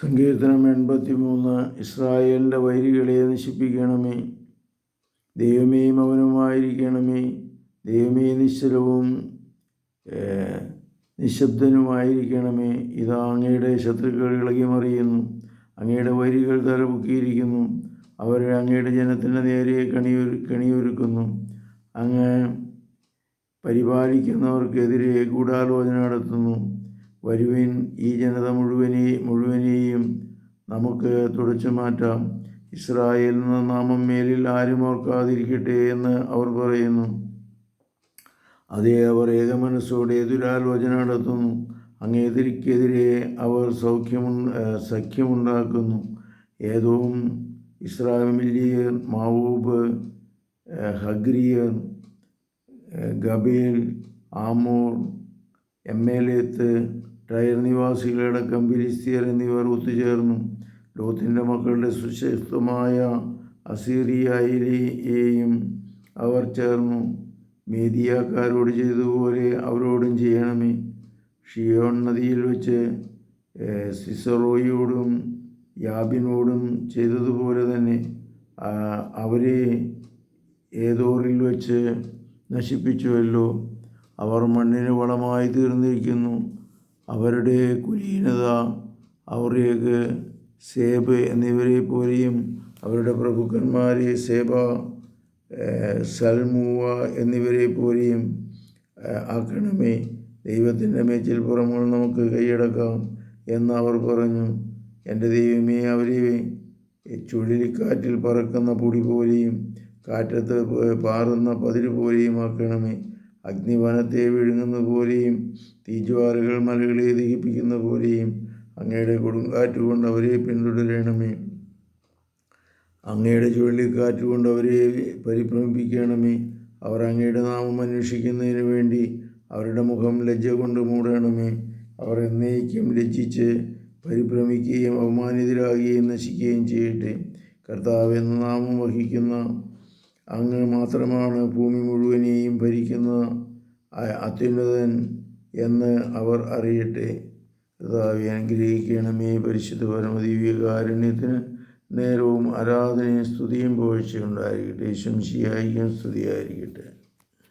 സങ്കീർത്തനം എൺപത്തി മൂന്ന് ഇസ്രായേലിന്റെ വൈരികളെ നശിപ്പിക്കണമേ. ദൈവമേ മൗനമായിരിക്കണമേ. ദൈവമേ നിശ്ചലവും നിശബ്ദനുമായിരിക്കണമേ. ഇതാ അങ്ങയുടെ ശത്രുക്കൾ ഇളകിമറിയുന്നു. അങ്ങയുടെ വരികൾ തലപൊക്കിയിരിക്കുന്നു. അവർ അങ്ങയുടെ ജനത്തിന്റെ നേരെ കണിയൊരു കണിയൊരുക്കുന്നു. അങ്ങ് പരിപാലിക്കുന്നവർക്കെതിരെ ഗൂഢാലോചന നടത്തുന്നു. വരുവിൻ ഈ ജനത മുഴുവനെ മുഴുവനെയും നമുക്ക് തുടച്ചു മാറ്റാം. ഇസ്രായേൽ എന്ന നാമം മേലിൽ ആരും ഓർക്കാതിരിക്കട്ടെ എന്ന് അവർ പറയുന്നു. അതേ അവർ ഏകമനസ്സോടെ എതിരാലോചന നടത്തുന്നു. അങ്ങെതിരിക്കെതിരെ അവർ സൗഖ്യമു സഖ്യമുണ്ടാക്കുന്നു. ഏതോം ഇസ്രാമിലിയർ മാവൂബ് ഹഗ്രിയർ ഗബേൽ ആമോർ എമ്മേലേത്ത് ടയർ നിവാസികളടക്കം ഫിലിസ്തീയർ എന്നിവർ ഒത്തുചേർന്നു. ലോത്തിന്റെ മക്കളുടെ സുശക്തമായ അസീറിയയിലെയും അവർ ചേർന്നു. മേദിയാക്കാരോട് ചെയ്തതുപോലെ അവരോടും ചെയ്യണമേ. ഷിയോൺ നദിയിൽ വെച്ച് സിസറോയോടും യാബിനോടും ചെയ്തതുപോലെ തന്നെ അവരെ ഏതോറിൽ വെച്ച് നശിപ്പിച്ചുവല്ലോ. അവർ മണ്ണിന് വളമായി തീർന്നിരിക്കുന്നു. അവരുടെ കുലീനത അവരേക്ക് സേബ് എന്നിവരെ പോലെയും അവരുടെ പ്രഭുക്കന്മാരെ സേബ സൽമൂവ എന്നിവരെ പോലെയും ആക്കണമേ. ദൈവത്തിന്റെ മേച്ചിൽ പുറമുകൾ നമുക്ക് കൈയടക്കാം എന്ന് അവർ പറഞ്ഞു. എന്റെ ദൈവമേ അവരെ ചുഴലിക്കാറ്റിൽ പറക്കുന്ന പൊടി പോലെയും കാറ്റത്ത് പാറുന്ന പതിര് പോലെയും ആക്കണമേ. അഗ്നിവനത്തെ വിഴുങ്ങുന്ന പോലെയും തീജ്വാലകൾ മലകളെ ദഹിപ്പിക്കുന്ന പോലെയും അങ്ങയുടെ കൊടുങ്കാറ്റ് കൊണ്ട് അവരെ പിന്തുടരണമേ. അങ്ങയുടെ ചുഴലിക്കാറ്റ് കൊണ്ട് അവരെ പരിഭ്രമിപ്പിക്കണമേ. അവർ അങ്ങയുടെ നാമം അന്വേഷിക്കുന്നതിന് വേണ്ടി അവരുടെ മുഖം ലജ്ജ കൊണ്ട് മൂടണമേ. അവർ എന്നേക്കും ലജ്ജിച്ച് പരിഭ്രമിക്കുകയും അവമാനിതരാകുകയും നശിക്കുകയും ചെയ്യട്ടെ. കർത്താവ് എന്ന നാമം വഹിക്കുന്ന അങ്ങ് മാത്രമാണ് ഭൂമി മുഴുവനെയും ഭരിക്കുന്ന അത്യുന്നതൻ എന്ന് അവർ അറിയട്ടെ. കർത്താവെ അനുഗ്രഹിക്കണമേ പരിശുദ്ധ പരമദിവ്യകാരുണ്യത്തിന്. നേരവും ആരാധനയും സ്തുതിയും പോഴ്ചയുണ്ടായിരിക്കട്ടെ ശംശിയായിരിക്കും സ്തുതിയായിരിക്കട്ടെ.